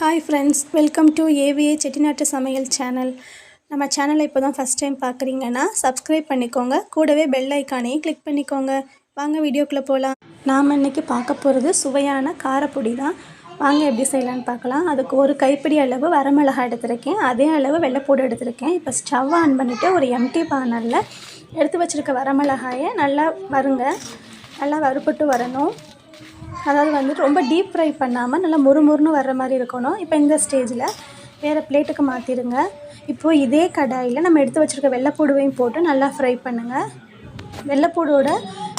Hi friends welcome to AVA Chettinad சமையல் channel நம்ம சேனலை இப்போ தான் ஃபஸ்ட் டைம் பார்க்குறீங்கன்னா சப்ஸ்கிரைப் பண்ணிக்கோங்க. கூடவே பெல் ஐக்கானையும் கிளிக் பண்ணிக்கோங்க. வாங்க வீடியோக்குள்ளே போகலாம் நாம் இன்றைக்கி பார்க்க போகிறது சுவையான காரப்பொடி தான் வாங்க எப்படி செய்யலான்னு பார்க்கலாம். அதுக்கு ஒரு கைப்பிடி அளவு வரமிளகா எடுத்திருக்கேன். அதே அளவு வெள்ளைப்பூடு எடுத்திருக்கேன். இப்போ ஸ்டவ் ஆன் பண்ணிவிட்டு ஒரு எம்டி பானலில் எடுத்து வச்சுருக்க வரமிளகாயை நல்லா வருங்க. நல்லா வறுபட்டு வரணும். அதாவது வந்து ரொம்ப டீப் ஃப்ரை பண்ணாமல் நல்லா முறுமுறுன்னு வர்ற மாதிரி இருக்கணும். இப்போ இந்த ஸ்டேஜில் வேறு பிளேட்டுக்கு மாற்றிடுங்க இப்போது இதே கடாயில் நம்ம எடுத்து வச்சுருக்க வெள்ளைப்பூடுவையும் போட்டு நல்லா ஃப்ரை பண்ணுங்கள் வெள்ளைப்பூடோட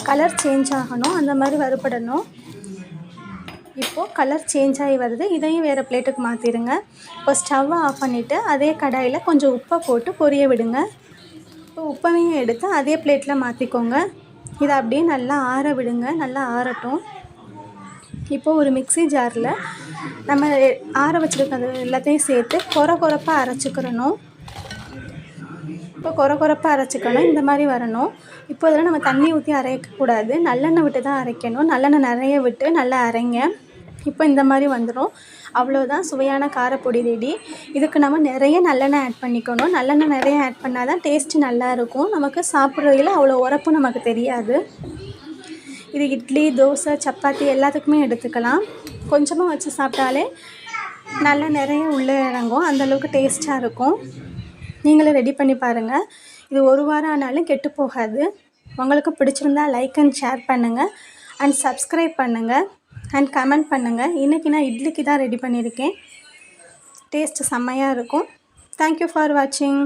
கலர் சேஞ்ச் ஆகணும். அந்த மாதிரி வறுபடணும். இப்போது கலர் சேஞ்ச் ஆகி வருது. இதையும் வேறு பிளேட்டுக்கு மாற்றிடுங்க இப்போ ஸ்டவ்வை ஆஃப் பண்ணிவிட்டு அதே கடாயில் கொஞ்சம் உப்பை போட்டு பொரிய விடுங்க. இப்போ உப்பையும் எடுத்து அதே பிளேட்டில் மாற்றிக்கோங்க இதை அப்படியே நல்லா ஆற விடுங்க. நல்லா ஆறட்டும். இப்போ ஒரு மிக்ஸி ஜாரில் நம்ம ஆற வச்சுருக்கிறது எல்லாத்தையும் சேர்த்து கொர கொரப்பாக அரைச்சிக்கிறணும். இப்போ கொர கொரப்பாக அரைச்சிக்கணும். இந்த மாதிரி வரணும். இப்போ இதெல்லாம் நம்ம தண்ணி ஊற்றி அரைக்கக்கூடாது. நல்லெண்ணெய் விட்டு தான் அரைக்கணும். நல்லெண்ணெய் நிறைய விட்டு நல்லா அரைங்க. இப்போ இந்த மாதிரி வந்துடும். அவ்வளோதான் சுவையான காரப்பொடி ரெடி. இதுக்கு நம்ம நிறைய நல்லெண்ணெய் ஆட் பண்ணிக்கணும். நல்லெண்ணெய் நிறைய ஆட் பண்ணால் தான் டேஸ்ட்டு நல்லாயிருக்கும் நமக்கு சாப்பிட்றதுல அவ்வளோ உரப்பும் நமக்கு தெரியாது. இது இட்லி தோசை சப்பாத்தி எல்லாத்துக்குமே எடுத்துக்கலாம். கொஞ்சமாக வச்சு சாப்பிட்டாலே நல்லா நிறைய உள்ளே இறங்கும். அந்தளவுக்கு டேஸ்ட்டாக இருக்கும். நீங்களும் ரெடி பண்ணி பாருங்கள் இது ஒரு வாரம் ஆனாலும் கெட்டு போகாது. உங்களுக்கு பிடிச்சிருந்தா லைக் அண்ட் ஷேர் பண்ணுங்கள் அண்ட் சப்ஸ்கிரைப் பண்ணுங்கள் அண்ட் கமெண்ட் பண்ணுங்கள் இன்றைக்கி நான் இட்லிக்கு தான் ரெடி பண்ணியிருக்கேன். டேஸ்ட்டு செம்மையாக இருக்கும். தேங்க்யூ ஃபார் வாட்சிங்